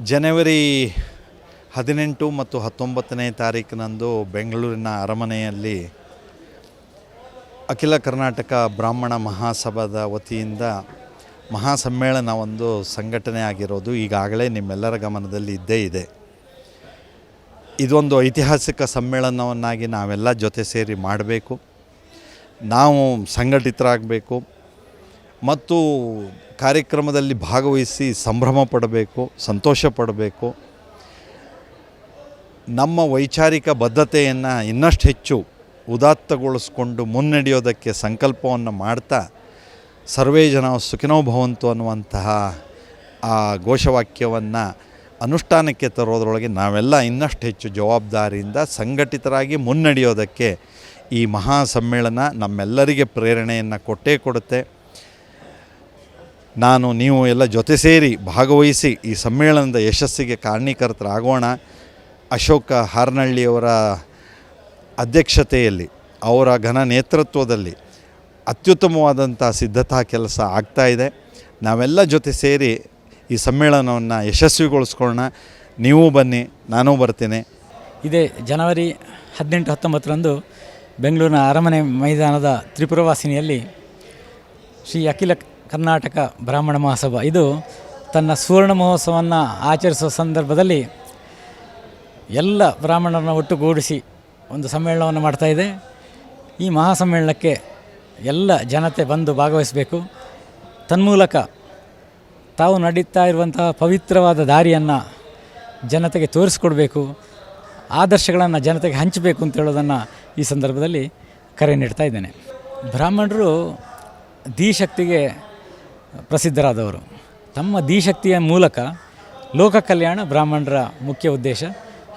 ಜನವರಿ ಹದಿನೆಂಟು ಮತ್ತು ಹತ್ತೊಂಬತ್ತನೇ ತಾರೀಕಿನಂದು ಬೆಂಗಳೂರಿನ ಅರಮನೆಯಲ್ಲಿ ಅಖಿಲ ಕರ್ನಾಟಕ ಬ್ರಾಹ್ಮಣ ಮಹಾಸಭಾದ ವತಿಯಿಂದ ಮಹಾಸಮ್ಮೇಳನ ಒಂದು ಸಂಘಟನೆ ಆಗಿರೋದು ಈಗಾಗಲೇ ನಿಮ್ಮೆಲ್ಲರ ಗಮನದಲ್ಲಿ ಇದ್ದೇ ಇದೆ. ಇದೊಂದು ಐತಿಹಾಸಿಕ ಸಮ್ಮೇಳನವನ್ನಾಗಿ ನಾವೆಲ್ಲ ಜೊತೆ ಸೇರಿ ಮಾಡಬೇಕು. ನಾವು ಸಂಘಟಿತರಾಗಬೇಕು. ಮತ್ತು ಕಾರ್ಯಕ್ರಮದಲ್ಲಿ ಭಾಗವಹಿಸಿ ಸಂಭ್ರಮ ಪಡಬೇಕು, ಸಂತೋಷ ಪಡಬೇಕು. ನಮ್ಮ ವೈಚಾರಿಕ ಬದ್ಧತೆಯನ್ನು ಇನ್ನಷ್ಟು ಹೆಚ್ಚು ಉದಾತ್ತಗೊಳಿಸ್ಕೊಂಡು ಮುನ್ನಡೆಯೋದಕ್ಕೆ ಸಂಕಲ್ಪವನ್ನು ಮಾಡ್ತಾ ಸರ್ವೇ ಜನ ಸುಖಿನೋ ಭವಂತು ಅನ್ನುವಂತಹ ಆ ಘೋಷವಾಕ್ಯವನ್ನು ಅನುಷ್ಠಾನಕ್ಕೆ ತರೋದ್ರೊಳಗೆ ನಾವೆಲ್ಲ ಇನ್ನಷ್ಟು ಹೆಚ್ಚು ಜವಾಬ್ದಾರಿಯಿಂದ ಸಂಘಟಿತರಾಗಿ ಮುನ್ನಡೆಯೋದಕ್ಕೆ ಈ ಮಹಾ ಸಮ್ಮೇಳನ ನಮ್ಮೆಲ್ಲರಿಗೆ ಪ್ರೇರಣೆಯನ್ನು ಕೊಟ್ಟೇ ಕೊಡುತ್ತೆ. ನಾನು, ನೀವು ಎಲ್ಲ ಜೊತೆ ಸೇರಿ ಭಾಗವಹಿಸಿ ಈ ಸಮ್ಮೇಳನದ ಯಶಸ್ಸಿಗೆ ಕಾರಣೀಕರ್ತರಾಗೋಣ ಅಶೋಕ ಹಾರನಹಳ್ಳಿಯವರ ಅಧ್ಯಕ್ಷತೆಯಲ್ಲಿ, ಅವರ ಘನ ನೇತೃತ್ವದಲ್ಲಿ ಅತ್ಯುತ್ತಮವಾದಂಥ ಸಿದ್ಧತಾ ಕೆಲಸ ಆಗ್ತಾ ಇದೆ. ನಾವೆಲ್ಲ ಜೊತೆ ಸೇರಿ ಈ ಸಮ್ಮೇಳನವನ್ನು ಯಶಸ್ವಿಗೊಳಿಸ್ಕೊಳ್ಳೋಣ. ನೀವು ಬನ್ನಿ, ನಾನೂ ಬರ್ತೇನೆ. ಇದೇ ಜನವರಿ ಹದಿನೆಂಟು ಹತ್ತೊಂಬತ್ತರಂದು ಬೆಂಗಳೂರಿನ ಅರಮನೆ ಮೈದಾನದ ತ್ರಿಪುರವಾಸಿನಿಯಲ್ಲಿ ಶ್ರೀ ಅಖಿಲ ಕರ್ನಾಟಕ ಬ್ರಾಹ್ಮಣ ಮಹಾಸಭಾ ಇದು ತನ್ನ ಸುವರ್ಣ ಮಹೋತ್ಸವವನ್ನು ಆಚರಿಸುವ ಸಂದರ್ಭದಲ್ಲಿ ಎಲ್ಲ ಬ್ರಾಹ್ಮಣರನ್ನ ಒಟ್ಟುಗೂಡಿಸಿ ಒಂದು ಸಮ್ಮೇಳನವನ್ನು ಇದೆ. ಈ ಮಹಾಸಮ್ಮೇಳನಕ್ಕೆ ಎಲ್ಲ ಜನತೆ ಬಂದು ಭಾಗವಹಿಸಬೇಕು. ತನ್ಮೂಲಕ ತಾವು ನಡೀತಾ ಇರುವಂತಹ ಪವಿತ್ರವಾದ ದಾರಿಯನ್ನು ಜನತೆಗೆ ತೋರಿಸ್ಕೊಡ್ಬೇಕು. ಆದರ್ಶಗಳನ್ನು ಜನತೆಗೆ ಹಂಚಬೇಕು ಅಂತ ಹೇಳೋದನ್ನು ಈ ಸಂದರ್ಭದಲ್ಲಿ ಕರೆ ನೀಡ್ತಾ ಇದ್ದೇನೆ. ಬ್ರಾಹ್ಮಣರು ಧೀಶಕ್ತಿಗೆ ಪ್ರಸಿದ್ಧರಾದವರು. ತಮ್ಮ ದಿಶಕ್ತಿಯ ಮೂಲಕ ಲೋಕ ಕಲ್ಯಾಣ ಬ್ರಾಹ್ಮಣರ ಮುಖ್ಯ ಉದ್ದೇಶ.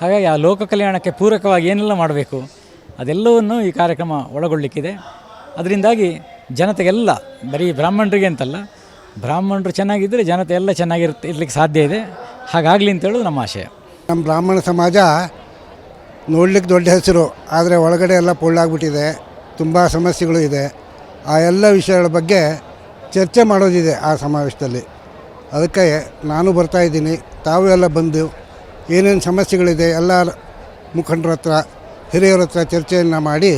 ಹಾಗಾಗಿ ಆ ಲೋಕ ಕಲ್ಯಾಣಕ್ಕೆ ಪೂರಕವಾಗಿ ಏನೆಲ್ಲ ಮಾಡಬೇಕು, ಅದೆಲ್ಲವನ್ನು ಈ ಕಾರ್ಯಕ್ರಮ ಒಳಗೊಳ್ಳಿಕ್ಕಿದೆ. ಅದರಿಂದಾಗಿ ಜನತೆಗೆಲ್ಲ, ಬರೀ ಬ್ರಾಹ್ಮಣರಿಗೆ ಅಂತಲ್ಲ, ಬ್ರಾಹ್ಮಣರು ಚೆನ್ನಾಗಿದ್ದರೆ ಜನತೆ ಎಲ್ಲ ಚೆನ್ನಾಗಿರುತ್ತೆ, ಇರ್ಲಿಕ್ಕೆ ಸಾಧ್ಯ ಇದೆ. ಹಾಗಾಗಲಿ ಅಂತ ಹೇಳೋದು ನಮ್ಮ ಆಶಯ. ನಮ್ಮ ಬ್ರಾಹ್ಮಣ ಸಮಾಜ ನೋಡ್ಲಿಕ್ಕೆ ದೊಡ್ಡ ಹೆಸರು, ಆದರೆ ಒಳಗಡೆ ಎಲ್ಲ ಪೊಳ್ಳಾಗ್ಬಿಟ್ಟಿದೆ, ತುಂಬ ಸಮಸ್ಯೆಗಳು ಇದೆ. ಆ ಎಲ್ಲ ವಿಷಯಗಳ ಬಗ್ಗೆ ಚರ್ಚೆ ಮಾಡೋದಿದೆ ಆ ಸಮಾವೇಶದಲ್ಲಿ. ಅದಕ್ಕೆ ನಾನು ಬರ್ತಾ ಇದ್ದೀನಿ. ತಾವು ಎಲ್ಲ ಬಂದು ಏನೇನು ಸಮಸ್ಯೆಗಳಿದೆ ಎಲ್ಲ ಮುಖಂಡರ ಹತ್ರ, ಹಿರಿಯರ ಹತ್ರ ಚರ್ಚೆಯನ್ನು ಮಾಡಿ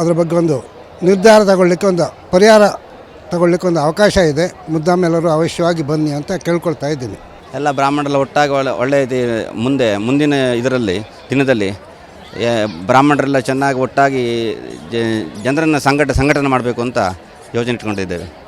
ಅದ್ರ ಬಗ್ಗೆ ಒಂದು ನಿರ್ಧಾರ ತಗೊಳ್ಳಿಕ್ಕೆ ಒಂದು ಪರಿಹಾರ ತಗೊಳ್ಳಿಕ್ಕೆ ಒಂದು ಅವಕಾಶ ಇದೆ. ಮುದ್ದಾಮೆಲ್ಲರೂ ಅವಶ್ಯವಾಗಿ ಬನ್ನಿ ಅಂತ ಕೇಳ್ಕೊಳ್ತಾ ಇದ್ದೀನಿ. ಎಲ್ಲ ಬ್ರಾಹ್ಮಣರೆಲ್ಲ ಒಟ್ಟಾಗಿ ಒಳ್ಳೆ ಒಳ್ಳೆಯ ಮುಂದೆ, ಮುಂದಿನ ಇದರಲ್ಲಿ, ದಿನದಲ್ಲಿ ಬ್ರಾಹ್ಮಣರೆಲ್ಲ ಚೆನ್ನಾಗಿ ಒಟ್ಟಾಗಿ ಜನರನ್ನು ಸಂಘಟ, ಸಂಘಟನೆ ಮಾಡಬೇಕು ಅಂತ ಯೋಜನೆ ಇಟ್ಕೊಂಡಿದ್ದೇವೆ.